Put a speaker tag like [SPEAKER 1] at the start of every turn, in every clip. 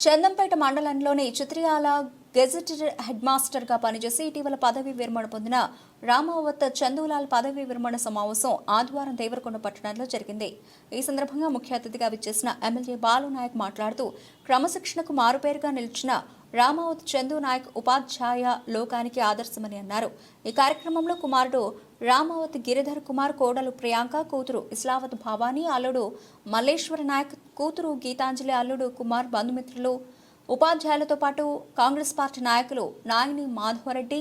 [SPEAKER 1] చందంపేట మండలంలోని Chitriyala gazetted head మాస్టర్గా పనిచేసి ఇటీవల పదవీ విరమణ పొందిన రామావత్ చందూలాల్ పదవీ విరమణ సమావేశం ఆదివారం దేవరకొండ పట్టణంలో జరిగింది. ఈ సందర్భంగా ముఖ్య అతిథిగా విచ్చేసిన ఎమ్మెల్యే బాలు నాయక్ మాట్లాడుతూ క్రమశిక్షణకు మారుపేరుగా నిలిచిన రామావత్ చందు నాయక్ ఉపాధ్యాయ లోకానికి ఆదర్శమని అన్నారు. ఈ కార్యక్రమంలో కుమారుడు రామావత్ గిరిధర్ కుమార్ కోడలు ప్రియాంక కూతురు ఇస్లావత్ భవానీ అల్లుడు మల్లేశ్వర నాయక్ కూతురు గీతాంజలి అల్లుడు కుమార్ బంధుమిత్రులు ఉపాధ్యాయులతో పాటు కాంగ్రెస్ పార్టీ నాయకులు నాగిని మాధవరెడ్డి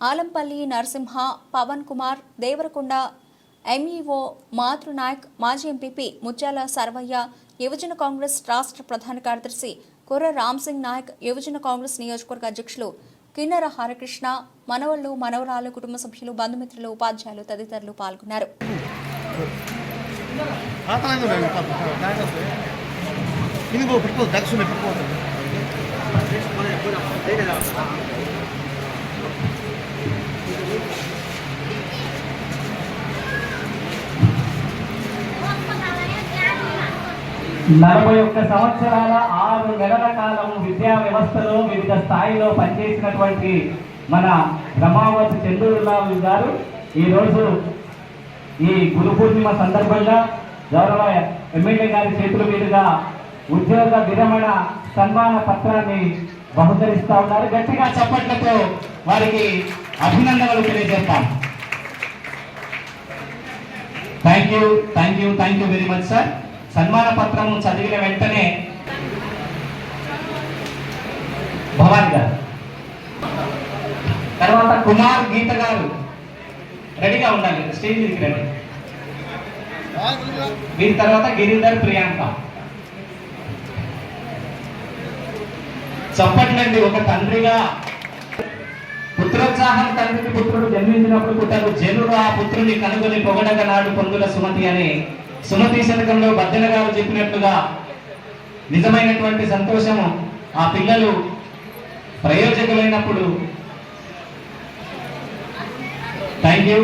[SPEAKER 1] ఆలంపల్లి నరసింహ పవన్ కుమార్ దేవరకొండ ఎంఈఓ మాతృనాయక్ మాజీ ఎంపీపీ ముత్యాల సర్వయ్య యువజన కాంగ్రెస్ రాష్ట్ర ప్రధాన కార్యదర్శి కుర్ర రామ్ సింగ్ నాయక్ యువజన కాంగ్రెస్ నియోజకవర్గ అధ్యక్షులు కిన్నెర హరికృష్ణ మనవళ్ళు మనవరాలు కుటుంబ సభ్యులు బంధుమిత్రులు ఉపాధ్యాయులు తదితరులు పాల్గొన్నారు.
[SPEAKER 2] ఆతనంగా ఉండండి పాప జాగ్రత్త ఇది పో పెట్టుకో దక్షిణ పెట్టుకోవద్దు
[SPEAKER 3] నలభై ఒక్క సంవత్సరాల ఆరు నెలల కాలం విద్యా వ్యవస్థలో వివిధ స్థాయిలో పనిచేసినటువంటి మన రమావతి చంద్రులాల్ గారు ఈరోజు ఈ గురు పూర్ణిమ సందర్భంగా గౌరవ ఎమ్మెల్యే గారి చేతుల మీదుగా ఉద్యోగ విరమణ సన్మాన పత్రాన్ని బహుకరిస్తా ఉన్నారు. గట్టిగా చప్పట్లతో వారికి అభినందనలు తెలియజేస్తాం. Thank you thank you thank you very much sir సన్మాన పత్రం చదివిన వెంటనే భవాని గారు. తర్వాత కుమార్ గీత గారు. రెడీగా ఉండాలి. స్టేజ్ మీదకి రండి. దీని తర్వాత గిరిధర్ ప్రియాంక. చెప్పట్లండి ఒక తండ్రిగా. పుత్రోత్సాహం తండ్రికి పుత్రుడు జన్మించినప్పుడు పుట్టారు జనుడు ఆ పుత్రుని కనుగొని పొగడక నాడు పొందుల సుమతి అని సుమతి శతకంలో బద్దెల గారు చెప్పినట్లుగా నిజమైనటువంటి సంతోషము ఆ పిల్లలు ప్రయోజకులైనప్పుడు thank you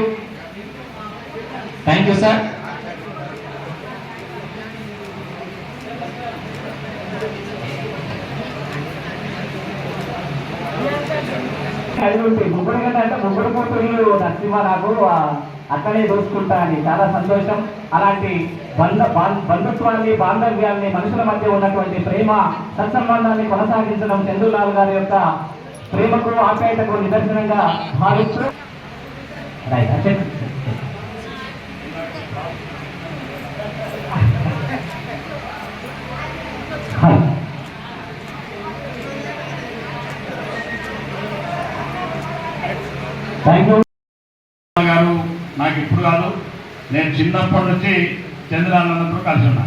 [SPEAKER 3] thank you sir కలిగి ముగ్గురు అంటే ముగ్గురు కూతురు నరసింహారావు అక్కడే దోచుకుంటా అని. చాలా సంతోషం. అలాంటి బంధ బాం- బంధుత్వాన్ని బాంధవ్యాన్ని మనుషుల మధ్య ఉన్నటువంటి ప్రేమ సత్సంబంధాన్ని కొనసాగించడం చంద్రులాల్ గారి యొక్క ప్రేమకు ఆప్యాయతకు నిదర్శనంగా భావిస్తూ రైట్ అంటే థ్యాంక్ యూ
[SPEAKER 4] గారు నాకు ఇప్పుడు కాదు. నేను చిన్నప్పటి నుంచి చంద్రానందంతో కలిసి ఉన్నా.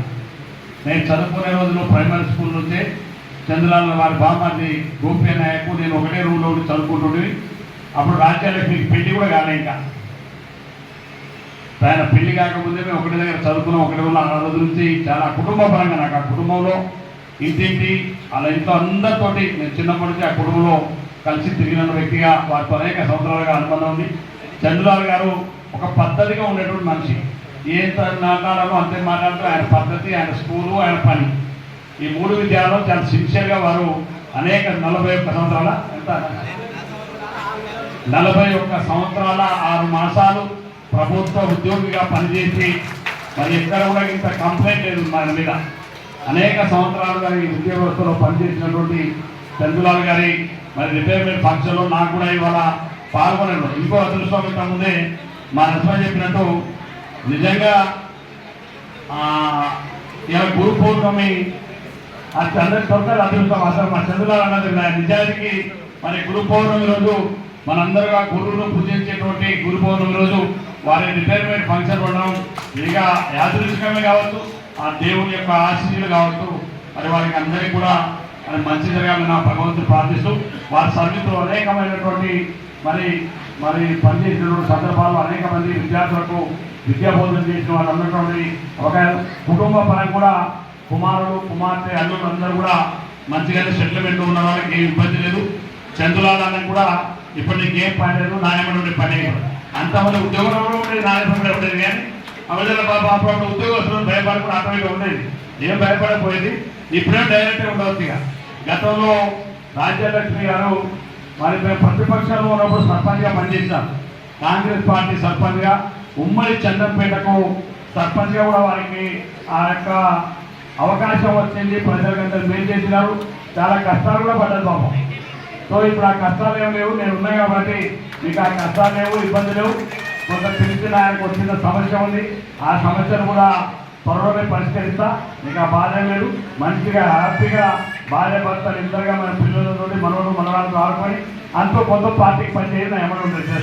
[SPEAKER 4] నేను చదువుకునే రోజుల్లో ప్రైమరీ స్కూల్ నుంచే చంద్రానంద వారి బామ్మది గోపి నాయకు నేను ఒకటే రూమ్లో ఉండి చదువుకుంటుండేవి. అప్పుడు రాజ్యాలక్ష్మికి పెళ్ళి కూడా కాలే ఇంకా. ఆయన పెళ్ళి కాకముందే మేము ఒకటి దగ్గర చదువుకున్నాం ఒకటి వల్ల ఆ రోజు నుంచి చాలా కుటుంబ పరంగా నాకు ఆ కుటుంబంలో ఇంటింటి అలా ఇంట్లో అందరితోటి నేను చిన్నప్పటి నుంచి ఆ కుటుంబంలో కలిసి తిరిగిన వ్యక్తిగా వారితో అనేక సంవత్సరాలుగా అనుబంధం ఉంది. చంద్రలాల్ గారు ఒక పద్ధతిగా ఉండేటువంటి మనిషి. ఏ మాట్లాడాలో అంతే మాట్లాడుతూ ఆయన పద్ధతి ఆయన స్కూలు ఆయన పని. ఈ మూడు విద్యాలలో చాలా సిన్సియర్గా వారు అనేక నలభై ఒక్క సంవత్సరాల ఎంత? నలభై ఒక్క సంవత్సరాల ఆరు మాసాలు ప్రభుత్వ ఉద్యోగిగా పనిచేసి మరి ఎక్కడ కూడా ఇంత కంప్లైంట్ లేదు మన మీద. అనేక సంవత్సరాలుగా ఈ ఉద్యోగ వ్యవస్థలో పనిచేసినటువంటి చంద్రలాల్ గారి మరి రిటైర్మెంట్ ఫంక్షన్లో నాకు కూడా ఇవాళ పాల్గొనడం. ఇంకో అదృష్టం ఇంత ముందే మా నరసింహ చెప్పినట్టు నిజంగా ఇలా గురు పౌర్ణమి ఆ చంద్ర దొరకదు అదృష్టం అసలు మా చంద్రులాల్ అన్నది నిజానికి మరి గురు పౌర్ణమి రోజు మనందరుగా గురువును పూజించేటువంటి గురు పౌర్ణమి రోజు వారి రిటైర్మెంట్ ఫంక్షన్ ఉండడం ఇక యాదృశికమే కావచ్చు ఆ దేవుని యొక్క ఆశీస్సులు కావచ్చు. మరి వారికి అందరికీ కూడా మరి మంచి జరగాలని నా భగవంతుడు ప్రార్థిస్తూ వారి సర్వీసులో అనేకమైనటువంటి మరి మరి పనిచేసినటువంటి సందర్భాల్లో అనేక మంది విద్యార్థులకు విద్యాబోధన చేసిన వాళ్ళు ఉన్నటువంటి ఒక కుటుంబ పరంగా కూడా కుమారుడు కుమార్తె అల్లుడు అందరూ కూడా మంచిగానే సెటిల్మెంట్ ఉన్న వాళ్ళకి ఏ ఇబ్బంది లేదు. చందులాలని కూడా ఇప్పటికి ఏం పాడారు లేదు నాయమని ఉండే పని అంతమంది ఉద్యోగంలో కూడా ఉండేది? నాయకుడు ఉండేది కానీ అవజల బాబు అప్పుడు ఉద్యోగస్తులు భయపడకుండా ఆటోమేటిక్ ఉండేది. ఏం భయపడకపోయేది? ఇప్పుడే డైరెక్ట్ ఉండవచ్చు ఇక. గతంలో రాజ్యలక్ష్మి గారు మరి మేము ప్రతిపక్షంలో ఉన్నప్పుడు సర్పంచ్గా పనిచేశాం. కాంగ్రెస్ పార్టీ సర్పంచ్గా ఉమ్మడి చంద్రపేటకు సర్పంచ్గా కూడా వారికి ఆ యొక్క అవకాశం వచ్చింది. ప్రజలకందరూ మేలు చేసినారు. చాలా కష్టాలు కూడా పడ్డారు పాపం. సో ఇప్పుడు ఆ కష్టాలు ఏమి లేవు నేను ఉన్నా కాబట్టి మీకు ఆ కష్టాలు లేవు ఇబ్బంది లేవు. కొంత పిలిచిన ఆయనకు వచ్చిన సమస్య ఉంది. ఆ సమస్యను కూడా త్వరలోనే పరిష్కరిస్తా. మీకు ఆ బాధ లేదు. మంచిగా హ్యాపీగా భార్య భర్తలు ఇద్దరుగా మన పిల్లలతో మనవడు మనవాళ్ళతో ఆడుకొని అంతో కొంత పార్టీకి పనిచేయడం ఏమైనా ఉంటుంది